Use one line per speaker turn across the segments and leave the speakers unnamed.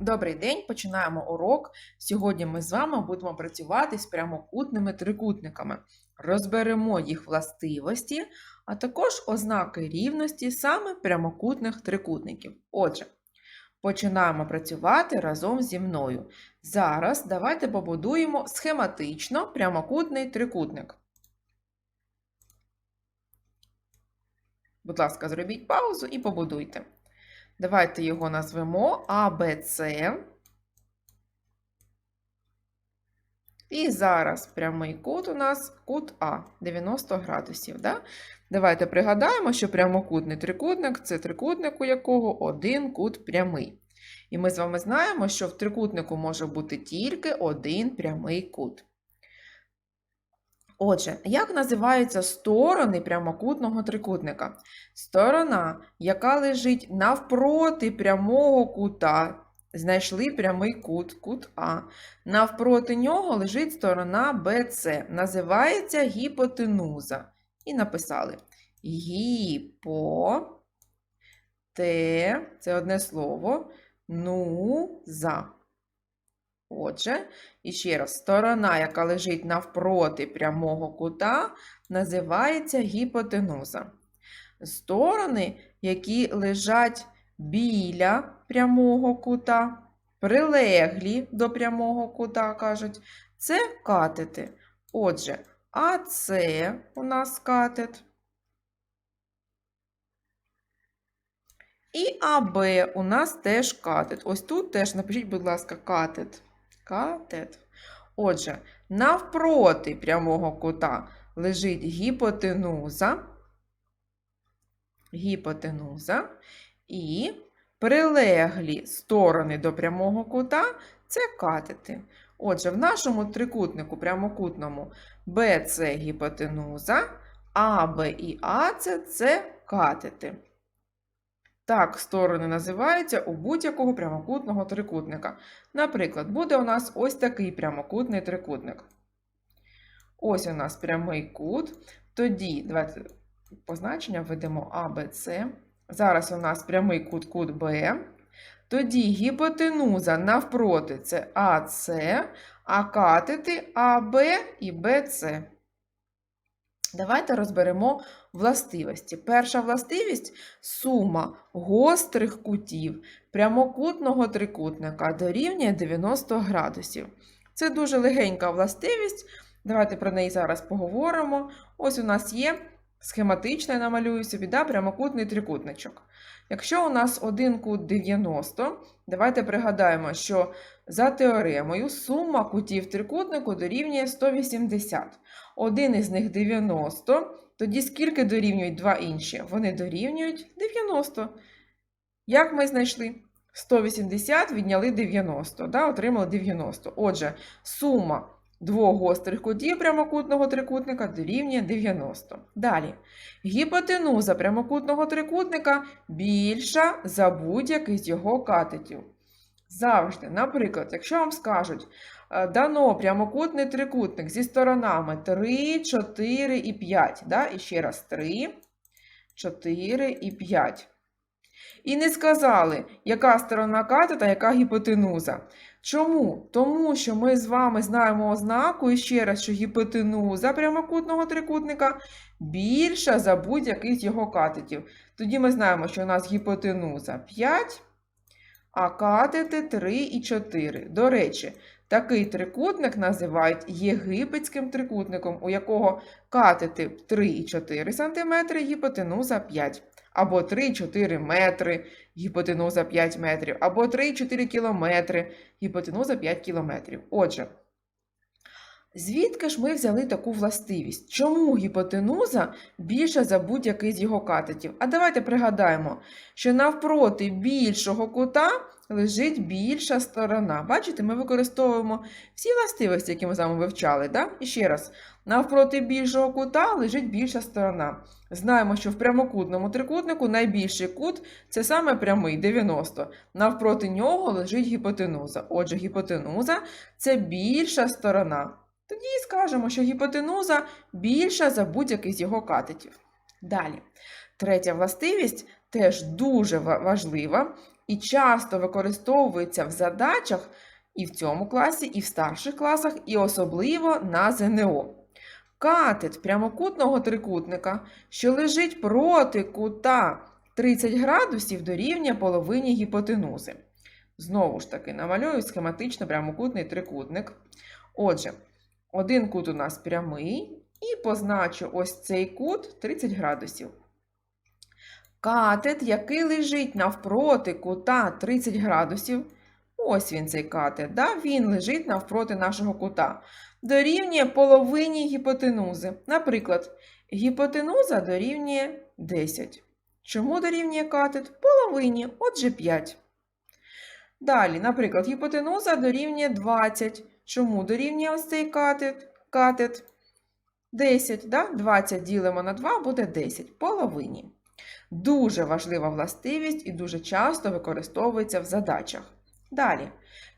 Добрий день, починаємо урок. Сьогодні ми з вами будемо працювати з прямокутними трикутниками. Розберемо їх властивості, а також ознаки рівності саме прямокутних трикутників. Отже, починаємо працювати разом зі мною. Зараз давайте побудуємо схематично прямокутний трикутник. Будь ласка, зробіть паузу і побудуйте. Давайте його назвемо АБЦ. І зараз прямий кут у нас кут А 90 градусів. Да? Давайте пригадаємо, що прямокутний трикутник це трикутник, у якого один кут прямий. І ми з вами знаємо, що в трикутнику може бути тільки один прямий кут. Отже, як називаються сторони прямокутного трикутника? Сторона, яка лежить навпроти прямого кута, знайшли прямий кут, кут А. Навпроти нього лежить сторона BC, називається гіпотенуза. І написали гіпо, те, це одне слово, нуза. Отже, і ще раз, сторона, яка лежить навпроти прямого кута, називається гіпотенуза. Сторони, які лежать біля прямого кута, прилеглі до прямого кута, кажуть, це катети. Отже, АС у нас катет. І АБ у нас теж катет. Ось тут теж напишіть, будь ласка, катет. Катет. Отже, навпроти прямого кута лежить гіпотенуза, гіпотенуза і прилеглі сторони до прямого кута це катети. Отже, в нашому трикутнику прямокутному BC гіпотенуза, АБ і АЦ це катети. Так, сторони називаються у будь-якого прямокутного трикутника. Наприклад, буде у нас ось такий прямокутний трикутник. Ось у нас прямий кут. Тоді, давайте позначення введемо А, Б. Зараз у нас прямий кут кут Б. Тоді гіпотенуза навпроти це АС, а катети АБ і БЦ. Давайте розберемо властивості. Перша властивість сума гострих кутів прямокутного трикутника дорівнює 90 градусів. Це дуже легенька властивість. Давайте про неї зараз поговоримо. Ось у нас є схематично, я намалюю собі да, прямокутний трикутничок. Якщо у нас один кут 90, давайте пригадаємо, що за теоремою сума кутів трикутнику дорівнює 180. Один із них 90. Тоді скільки дорівнюють два інші? Вони дорівнюють 90. Як ми знайшли? 180 відняли 90, да, отримали 90. Отже, сума двох гострих кутів прямокутного трикутника дорівнює 90. Далі. Гіпотенуза прямокутного трикутника більша за будь-який з його катетів. Завжди, наприклад, якщо вам скажуть, е, дано прямокутний трикутник зі сторонами 3, 4 і 5. Да? І ще раз 3, 4 і 5. І не сказали, яка сторона катета, яка гіпотенуза. Чому? Тому що ми з вами знаємо ознаку, і ще раз, що гіпотенуза прямокутного трикутника більша за будь-який з його катетів. Тоді ми знаємо, що у нас гіпотенуза 5, а катети 3 і 4. До речі, такий трикутник називають єгипетським трикутником, у якого катети 3 і 4 см, гіпотенуза 5 або 3-4 метри, гіпотенуза 5 метрів, або 3-4 кілометри, гіпотенуза 5 кілометрів. Отже, звідки ж ми взяли таку властивість? Чому гіпотенуза більша за будь-який з його катетів? А давайте пригадаємо, що навпроти більшого кута лежить більша сторона. Бачите, ми використовуємо всі властивості, які ми з вами вивчали. Да? І ще раз, навпроти більшого кута лежить більша сторона. Знаємо, що в прямокутному трикутнику найбільший кут це саме прямий 90. Навпроти нього лежить гіпотенуза. Отже, гіпотенуза це більша сторона. Тоді скажемо, що гіпотенуза більша за будь-який з його катетів. Далі. Третя властивість теж дуже важлива і часто використовується в задачах і в цьому класі, і в старших класах, і особливо на ЗНО. Катет прямокутного трикутника, що лежить проти кута 30 градусів дорівнює половині гіпотенузи. Знову ж таки, намалюю схематично прямокутний трикутник. Отже, один кут у нас прямий, і позначу ось цей кут 30 градусів. Катет, який лежить навпроти кута 30 градусів, ось він цей катет, да? він лежить навпроти нашого кута, дорівнює половині гіпотенузи. Наприклад, гіпотенуза дорівнює 10. Чому дорівнює катет? Половині, отже 5. Далі, наприклад, гіпотенуза дорівнює 20. Чому дорівнює ось цей катет? Катет 10, да? 20 ділимо на 2 буде 10. Половині. Дуже важлива властивість і дуже часто використовується в задачах. Далі,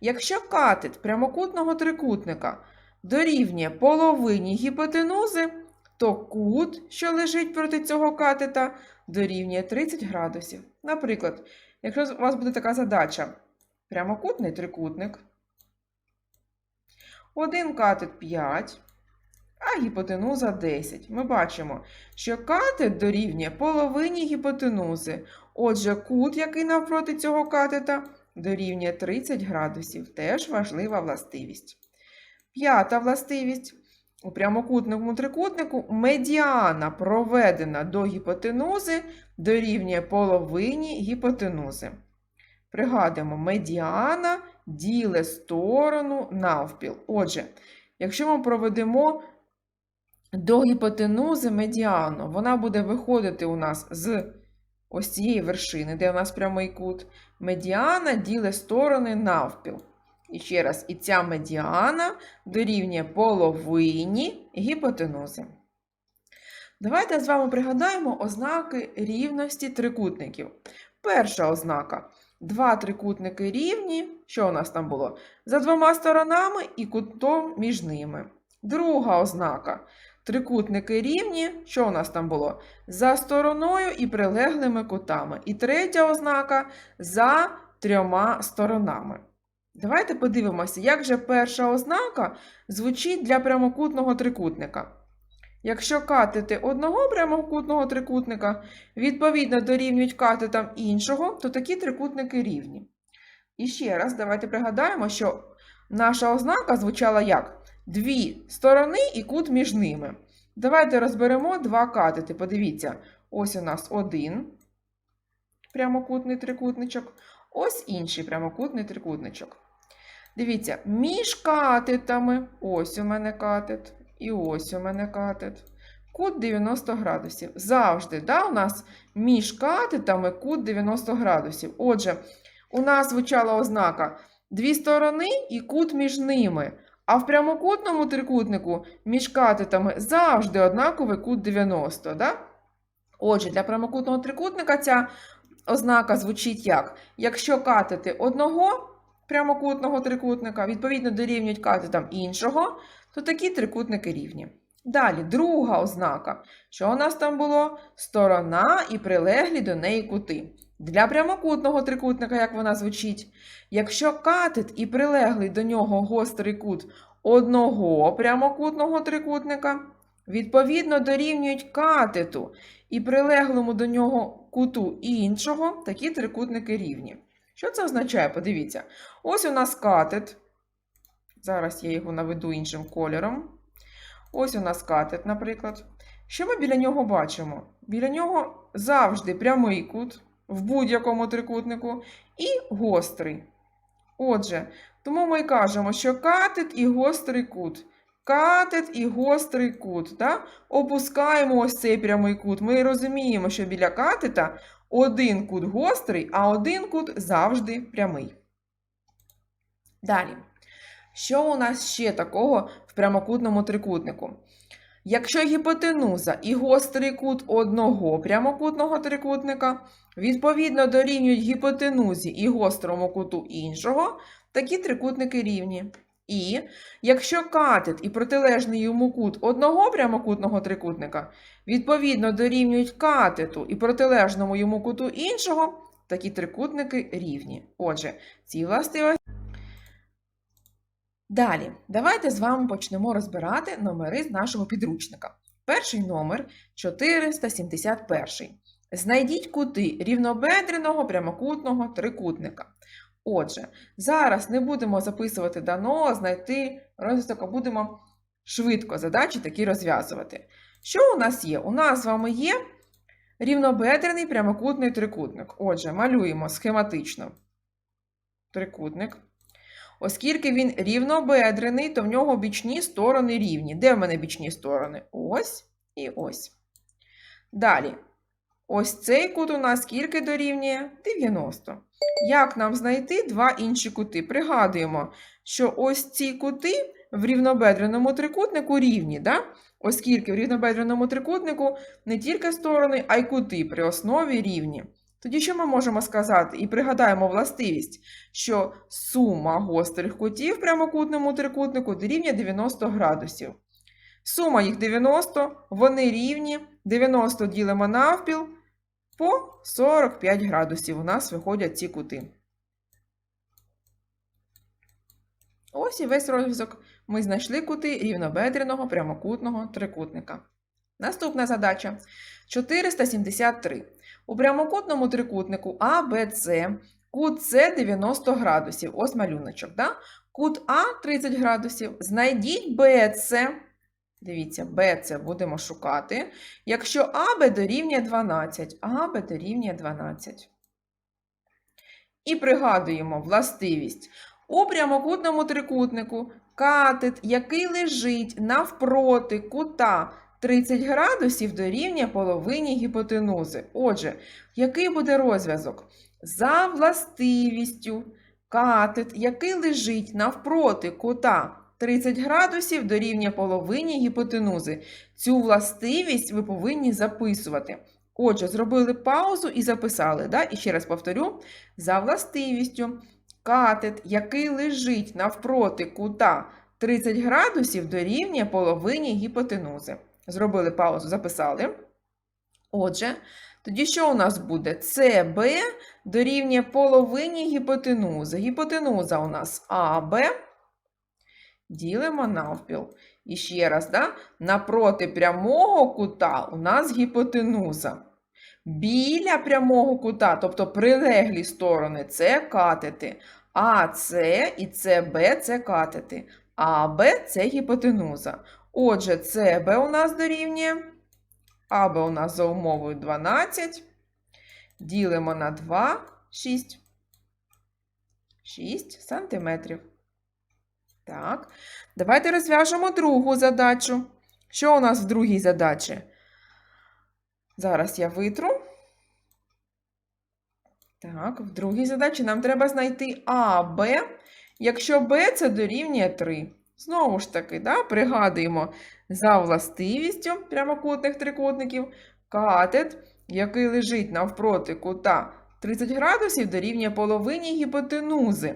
якщо катет прямокутного трикутника дорівнює половині гіпотенузи, то кут, що лежить проти цього катета, дорівнює 30 градусів. Наприклад, якщо у вас буде така задача, прямокутний трикутник, один катет 5, а гіпотенуза 10. Ми бачимо, що катет дорівнює половині гіпотенузи. Отже, кут, який навпроти цього катета, дорівнює 30 градусів. Теж важлива властивість. П'ята властивість. У прямокутному трикутнику медіана, проведена до гіпотенузи, дорівнює половині гіпотенузи. Пригадуємо, медіана діле сторону навпіл. Отже, якщо ми проведемо до гіпотенузи медіану, вона буде виходити у нас з ось цієї вершини, де у нас прямий кут. Медіана діле сторони навпіл. І ще раз, і ця медіана дорівнює половині гіпотенузи. Давайте з вами пригадаємо ознаки рівності трикутників. Перша ознака. Два трикутники рівні. Що у нас там було? За двома сторонами і кутом між ними. Друга ознака. Трикутники рівні. Що у нас там було? За стороною і прилеглими кутами. І третя ознака за трьома сторонами. Давайте подивимося, як же перша ознака звучить для прямокутного трикутника. Якщо катети одного прямокутного трикутника відповідно дорівнюють катетам іншого, то такі трикутники рівні. І ще раз, давайте пригадаємо, що наша ознака звучала як дві сторони і кут між ними. Давайте розберемо два катети. Подивіться, ось у нас один прямокутний трикутничок, ось інший прямокутний трикутничок. Дивіться, між катетами, ось у мене катет, і ось у мене катет. Кут 90 градусів. Завжди, да, у нас між катетами кут 90 градусів. Отже, у нас звучала ознака дві сторони і кут між ними. А в прямокутному трикутнику між катетами завжди однаковий кут 90. Да? Отже, для прямокутного трикутника ця ознака звучить як: якщо катети одного прямокутного трикутника відповідно дорівнюють катетам іншого, то такі трикутники рівні. Далі, друга ознака. Що у нас там було? Сторона і прилеглі до неї кути. Для прямокутного трикутника, як вона звучить, якщо катет і прилеглий до нього гострий кут одного прямокутного трикутника, відповідно дорівнюють катету і прилеглому до нього куту іншого, такі трикутники рівні. Що це означає? Подивіться. Ось у нас катет. Зараз я його наведу іншим кольором. Ось у нас катет, наприклад. Що ми біля нього бачимо? Біля нього завжди прямий кут в будь-якому трикутнику і гострий. Отже, тому ми кажемо, що катет і гострий кут. Катет і гострий кут. Да? Опускаємо ось цей прямий кут. Ми розуміємо, що біля катета один кут гострий, а один кут завжди прямий. Далі. Що у нас ще такого в прямокутному трикутнику? Якщо гіпотенуза і гострий кут одного прямокутного трикутника відповідно дорівнюють гіпотенузі і гострому куту іншого, такі трикутники рівні. І якщо катет і протилежний йому кут одного прямокутного трикутника відповідно дорівнюють катету і протилежному йому куту іншого, такі трикутники рівні. Отже, ці властивості. Далі, давайте з вами почнемо розбирати номери з нашого підручника. Перший номер 471. Знайдіть кути рівнобедреного прямокутного трикутника. Отже, зараз не будемо записувати дано, знайти розв'язок, а будемо швидко задачі такі розв'язувати. Що у нас є? У нас з вами є рівнобедрений прямокутний трикутник. Отже, малюємо схематично трикутник. Оскільки він рівнобедрений, то в нього бічні сторони рівні. Де в мене бічні сторони? Ось і ось. Далі. Ось цей кут у нас скільки дорівнює? 90. Як нам знайти два інші кути? Пригадуємо, що ось ці кути в рівнобедреному трикутнику рівні, да? оскільки в рівнобедреному трикутнику не тільки сторони, а й кути при основі рівні. Тоді що ми можемо сказати? І пригадаємо властивість, що сума гострих кутів в прямокутному трикутнику дорівнює 90 градусів. Сума їх 90, вони рівні, 90 ділимо навпіл, по 45 градусів у нас виходять ці кути. Ось і весь розв'язок. Ми знайшли кути рівнобедреного прямокутного трикутника. Наступна задача 473. У прямокутному трикутнику АБЦ кут С 90 градусів. Ось малюночок. Да? Кут А 30 градусів. Знайдіть БЦ. Дивіться, БЦ будемо шукати. Якщо АБ дорівнює 12, АБ дорівнює 12. І пригадуємо властивість. У прямокутному трикутнику катет, який лежить навпроти кута 30 градусів дорівнює половині гіпотенузи. Отже, який буде розв'язок? За властивістю катет, який лежить навпроти кута 30 градусів дорівнює половині гіпотенузи. Цю властивість ви повинні записувати. Отже, зробили паузу і записали. Да? І ще раз повторю: за властивістю катет, який лежить навпроти кута 30 градусів дорівнює половині гіпотенузи. Зробили паузу, записали. Отже, тоді що у нас буде? СБ дорівнює половині гіпотенузи. Гіпотенуза у нас АБ. Ділимо навпіл. І ще раз, да? напроти прямого кута у нас гіпотенуза. Біля прямого кута, тобто прилеглі сторони, це катети. АС і СБ це катети. АБ це гіпотенуза. Отже, СБ у нас дорівнює. АБ у нас за умовою 12. Ділимо на 2, 6. 6 сантиметрів. Так, давайте розв'яжемо другу задачу. Що у нас в другій задачі? Зараз я витру. Так, в другій задачі нам треба знайти А, Б, якщо Б це дорівнює 3. Знову ж таки, да, пригадуємо за властивістю прямокутних трикутників катет, який лежить навпроти кута 30 градусів, дорівнює половині гіпотенузи.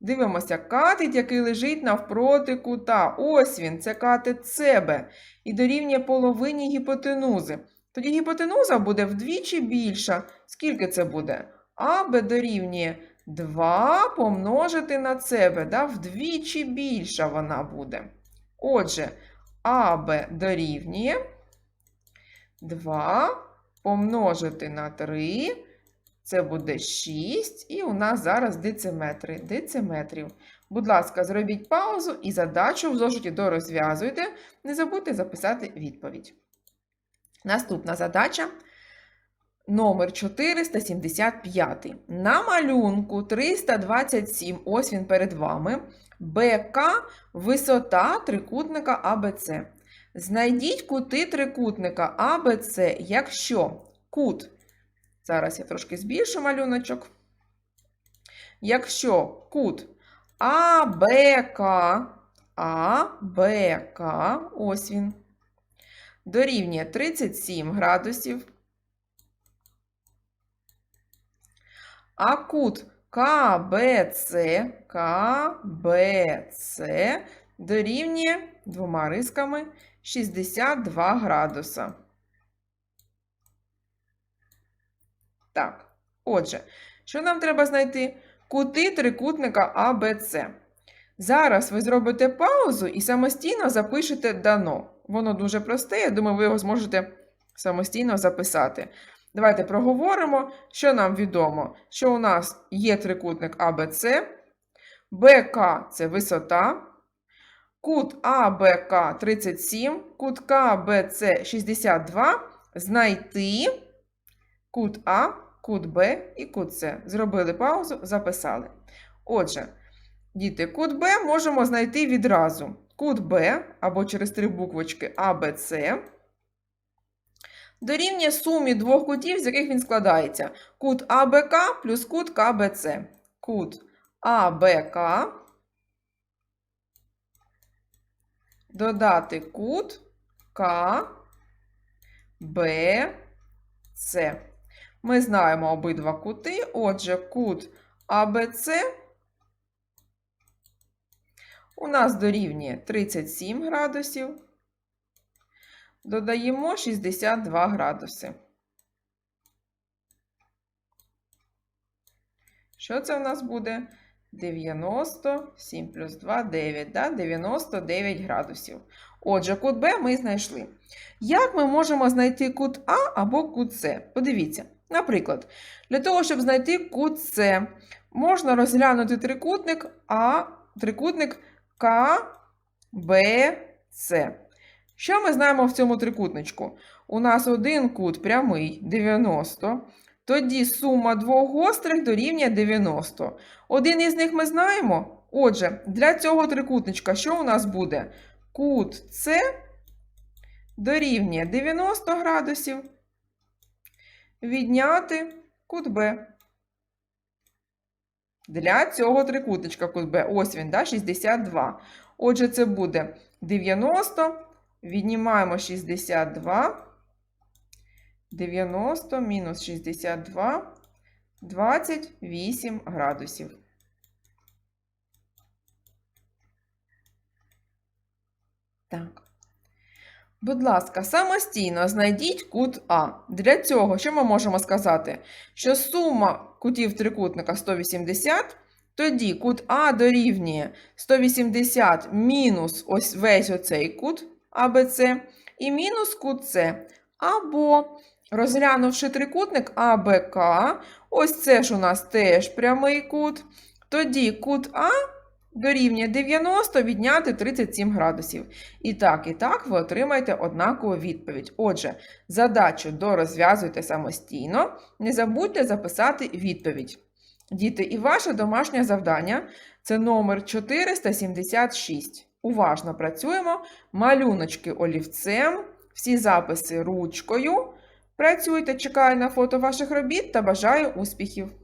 Дивимося, катет, який лежить навпроти кута. Ось він, це катет себе. І дорівнює половині гіпотенузи. Тоді гіпотенуза буде вдвічі більша. Скільки це буде? АБ дорівнює 2 помножити на себе. Да? Вдвічі більша вона буде. Отже, АБ дорівнює 2 помножити на 3. Це буде 6, і у нас зараз дециметри, дециметрів. Будь ласка, зробіть паузу і задачу в зошиті дорозв'язуйте. Не забудьте записати відповідь. Наступна задача номер 475. На малюнку 327, ось він перед вами. БК висота трикутника АБЦ. Знайдіть кути трикутника АБЦ, якщо кут. Зараз я трошки збільшу малюночок. Якщо кут АБК, АБК, ось він, дорівнює 37 градусів, а кут КБЦ, КБЦ дорівнює двома рисками 62 градуса. Так, отже, Що нам треба знайти? Кути трикутника АБЦ. Зараз ви зробите паузу і самостійно запишете дано. Воно дуже просте, я думаю, ви його зможете самостійно записати. Давайте проговоримо, що нам відомо, що у нас є трикутник АБЦ, БК це висота, кут АБК 37, кут КБЦ 62, знайти кут А, кут Б і кут С. Зробили паузу, записали. Отже, діти, кут Б можемо знайти відразу. Кут Б або через три буквочки А, Б, С дорівнює сумі двох кутів, з яких він складається. Кут АБК плюс кут КБЦ. Кут АБК додати кут КБЦ. Ми знаємо обидва кути, отже, кут АБЦ у нас дорівнює 37 градусів. Додаємо 62 градуси. Що це у нас буде? 97 плюс 2 9, да? 99 градусів. Отже, кут Б ми знайшли. Як ми можемо знайти кут А або кут С? Подивіться. Наприклад, для того, щоб знайти кут С, можна розглянути трикутник А, трикутник КБЦ. Що ми знаємо в цьому трикутничку? У нас один кут прямий 90. Тоді сума двох гострих дорівнює 90. Один із них ми знаємо. Отже, для цього трикутничка що у нас буде? Кут С дорівнює 90 градусів. Відняти кут Б. Для цього трикутничка кут Б. Ось він, да, 62. Отже, це буде 90. Віднімаємо 62. 90 мінус 62, 28 градусів. Так. Будь ласка, самостійно знайдіть кут А. Для цього, що ми можемо сказати? Що сума кутів трикутника 180, тоді кут А дорівнює 180 мінус ось весь оцей кут АБЦ і мінус С. Або, розглянувши трикутник АБК, ось це ж у нас теж прямий кут, тоді кут А дорівнює 90 відняти 37 градусів. І так, і так ви отримаєте однакову відповідь. Отже, задачу дорозв'язуйте самостійно, не забудьте записати відповідь. Діти, і ваше домашнє завдання це номер 476. Уважно працюємо, малюночки олівцем, всі записи ручкою. Працюйте, чекаю на фото ваших робіт та бажаю успіхів!